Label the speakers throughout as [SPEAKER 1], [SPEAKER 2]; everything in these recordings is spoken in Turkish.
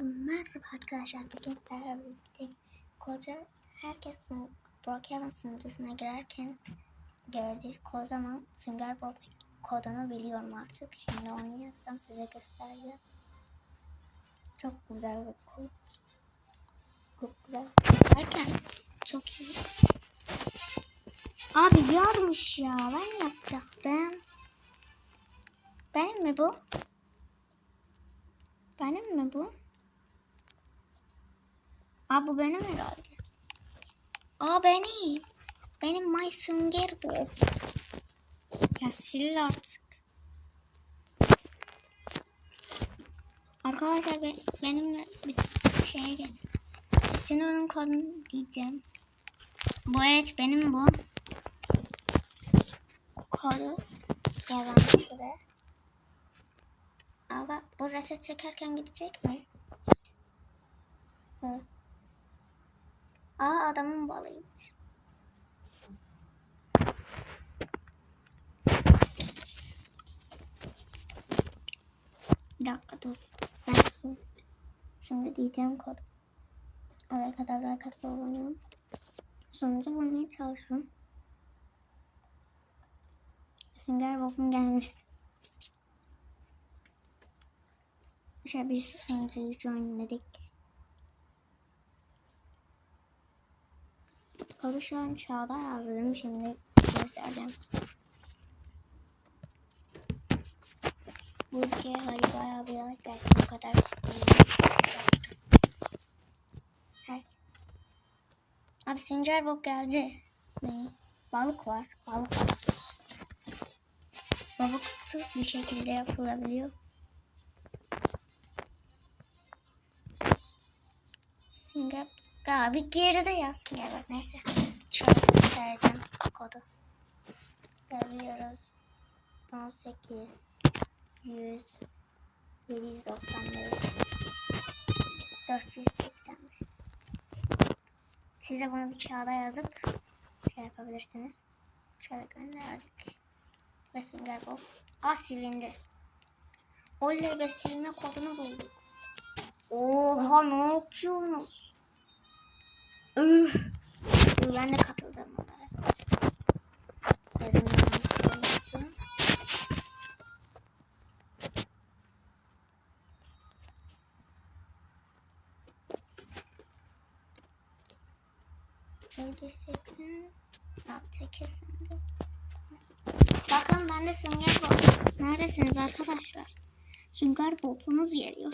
[SPEAKER 1] Merhaba arkadaşlar. Bugün sizlerle birlikte koca herkesin Brookhaven sunucusuna girerken gördüğü kocaman Sünger Bob kodunu biliyorum artık. Şimdi onu yazsam size göstereceğim. Çok güzel bir kod. Çok güzel. Derken çok iyi. Abi yarmış ya. Ben yapacaktım. Benim mi bu? Benim mi bu? Aa bu benim herhalde. Aa benim. Benim My Sünger bu. Ya sil artık. Arkadaşlar be, benimle bir şeye gel. Şimdi onun kodunu diyeceğim. Bu evet benim bu. Kodu yazalım şuraya. Aga bu çekerken gidecek mi? Hı. Aa adamın balıymış. Bir dakika dur. Ben sus. Şimdi diyeceğim kod. Oraya kadar daha katı kullanıyorum. Sonucu bulmaya çalışıyorum. Sünger Bob'un gelmiş. Şöyle bir sunucuyu joinledik. Kodu şu an çağda yazdım. Şimdi göstereceğim. Bu ülkeye hadi bayağı bir yıllık gelsin o kadar. Her... Abi Sünger Bob geldi. Ve balık var. Balık var. Balıksız bir şekilde yapılabiliyor. Sünger Abi geride yaz. Gel bak neyse. Şöyle göstereceğim kodu. Yazıyoruz. 18 100 795 485 Siz de bunu bir kağıda yazıp şey yapabilirsiniz. Şöyle gönderdik. Ve Sünger Bob. Aa silindi. Oley be silme kodunu bulduk. Oha ne yapıyorsunuz? Üf. Ben de katılacağım onlara. Öyle seksen. Altı kesildi. Bakın ben de Sünger Bob. Neredesiniz arkadaşlar? Sünger Bob'unuz geliyor.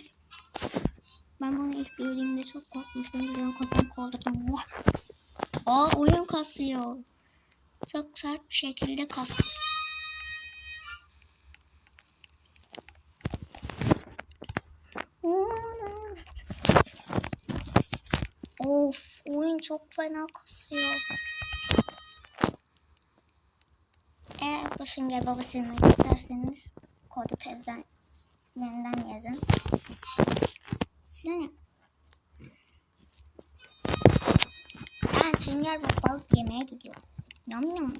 [SPEAKER 1] Ben bunu ilk gördüğümde çok korkmuştum. Birden kafamı kaldırdım. Vah! Aa oyun kasıyor. Çok sert bir şekilde kasıyor. Of oyun çok fena kasıyor. Eğer bu sünger baba silmek isterseniz kodu tezden yeniden yazın. Sünger baba balık yemeye nam nam.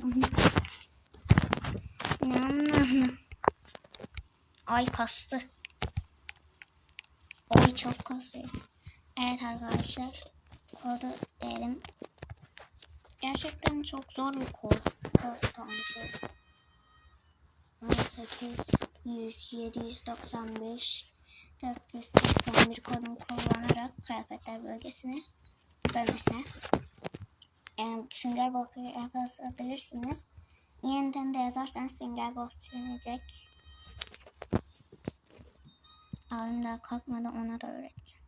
[SPEAKER 1] Nam nam nam. Ay kastı. Ay çok kasıyor. Evet arkadaşlar. Kodu dedim. Gerçekten çok zor bir kod. 4 tane şey. 18 100 795 481 kodunu kullanarak kıyafetler bölgesine bölgesine Sünger Bob'u yaklaşabilirsiniz. Yeniden de yazarsanız Sünger Bob silinecek. Abim kalkmadan ona da öğreteceğim.